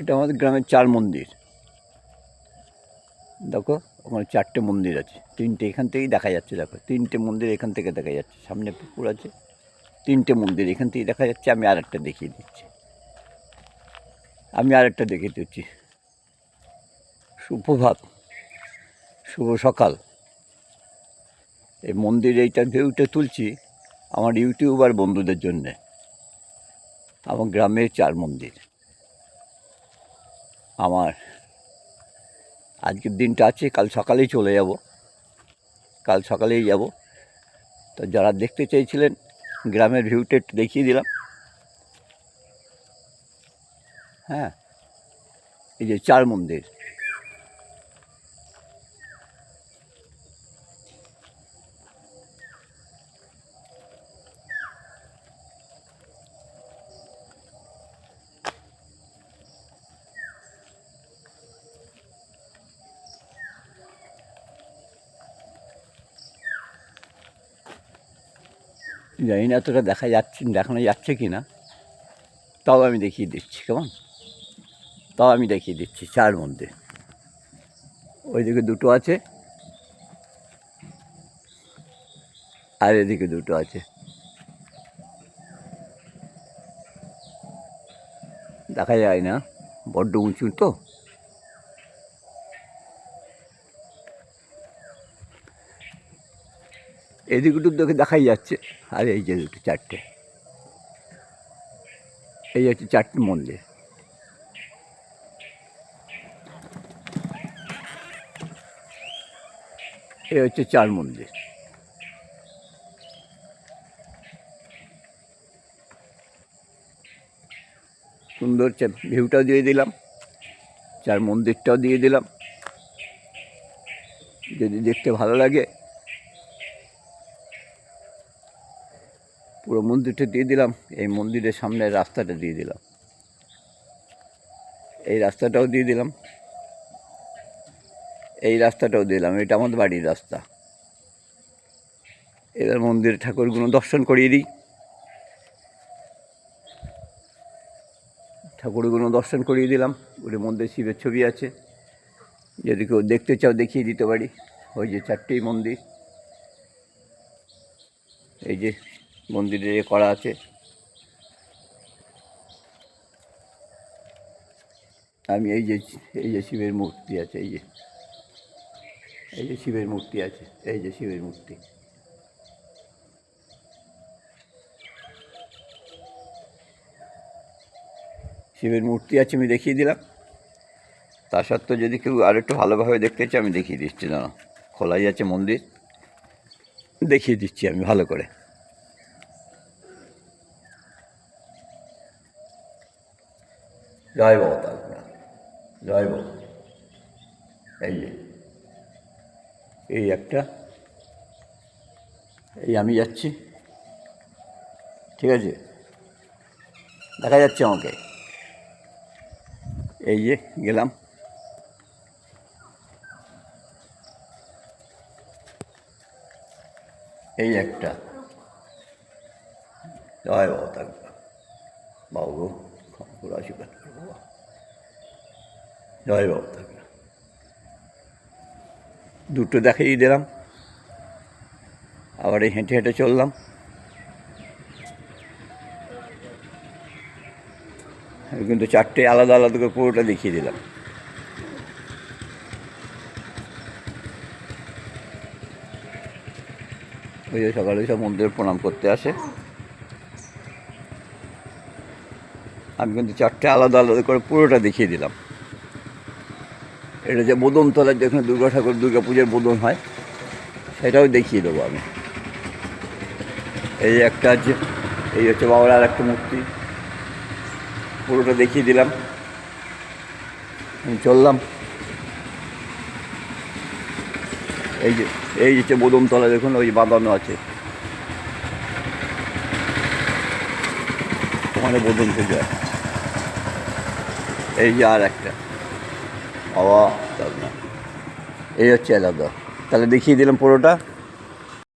এটা আমাদের গ্রামের চার মন্দির। দেখো, ওখানে চারটে মন্দির আছে। তিনটে এখান থেকেই দেখা যাচ্ছে, দেখো। তিনটে মন্দির এখান থেকে দেখা যাচ্ছে। সামনে পুকুর আছে। তিনটে মন্দির এখান থেকেই দেখা যাচ্ছে। আমি আর একটা দেখিয়ে দিচ্ছি। আমি আর একটা দেখিয়ে দিচ্ছি। সুপ্রভাত। শুভ সকাল। এই মন্দির এইটার ভিউটা তুলছি আমার ইউটিউবার বন্ধুদের জন্যে। আমার গ্রামের চার মন্দির। আমার। আজকের দিনটা আছে, কাল সকালেই চলে যাব। কাল সকালেই যাব। তো যারা দেখতে চেয়েছিলেন, গ্রামের ভিউটা একটু দেখিয়ে দিলাম। হ্যাঁ এই যে চার মন্দির। জানি না এতটা দেখা যাচ্ছে দেখানো যাচ্ছে কি না তাও আমি দেখিয়ে দিচ্ছি, কেমন? তাও আমি দেখিয়ে দিচ্ছি, চার মধ্যে। ওইদিকে দুটো আছে। আর এদিকে দুটো আছে। দেখা যায় না, বড্ড উঁচু তো। এদিকে দুটো দেখে দেখাই যাচ্ছে। আর এই যে দুটো চারটে। এই হচ্ছে চারটে মন্দির। এই হচ্ছে চার মন্দির। সুন্দর ভিউটাও দিয়ে দিলাম। চার মন্দিরটাও দিয়ে দিলাম। যদি দেখতে ভালো লাগে পুরো মন্দিরটা দিয়ে দিলাম, এই মন্দিরের সামনে রাস্তাটা দিয়ে দিলাম। এই রাস্তাটাও দিয়ে দিলাম। এই রাস্তাটাও দিলাম, এটা আমাদের বাড়ির রাস্তা। এবার মন্দিরে ঠাকুরগুলো দর্শন করিয়ে দিই। ঠাকুরগুলো দর্শন করিয়ে দিলাম ওর মধ্যে শিবের ছবি আছে। যদি কেউ দেখতে চাও, দেখিয়ে দিতে পারি। ওই যে চারটেই মন্দির। এই যে মন্দিরে করা আছে। আমি এই যে এই যে শিবের মূর্তি আছে, এই যে। এই যে শিবের মূর্তি আছে, এই যে শিবের মূর্তি। শিবের মূর্তি আছে, আমি দেখিয়ে দিলাম। তা সত্ত্বেও যদি কেউ আর একটু ভালোভাবে দেখতে চায়, আমি দেখিয়ে দিচ্ছি না খোলাই আছে মন্দির। দেখিয়ে দিচ্ছি আমি ভালো করে। জয় বাবা তারপর জয় বাবা এই যে এই একটা এই আমি যাচ্ছি ঠিক আছে দেখা যাচ্ছে আমাকে এই যে গেলাম এই একটা জয় বাবা থাকবে বাবু জয় বাবা থাকবে দুটো দেখিয়ে দিলাম। আবার এই হেঁটে হেঁটে চললাম। কিন্তু চারটে আলাদা আলাদা করে পুরোটা দেখিয়ে দিলাম। ওই সকালে সব মন্দিরে প্রণাম করতে আসে। আমি কিন্তু চারটে আলাদা আলাদা করে পুরোটা দেখিয়ে দিলাম। এটা যে বোদনতলার যেখানে দুর্গা ঠাকুর, দুর্গা পুজোর বোদন হয়, সেটাও দেখিয়ে দেবো আমি। এই একটা আছে, এই হচ্ছে বাবার আর একটা মূর্তি। পুরোটা দেখিয়ে দিলাম। আমি চললাম। এই যে এই যে বোদমতলা দেখুন, ওই বাঁধানো আছে। ওখানে বোদম থেকে আছে। এই যে আর একটা। অবাক এই হচ্ছে আলাদা তাহলে দেখিয়ে দিলাম পুরোটা।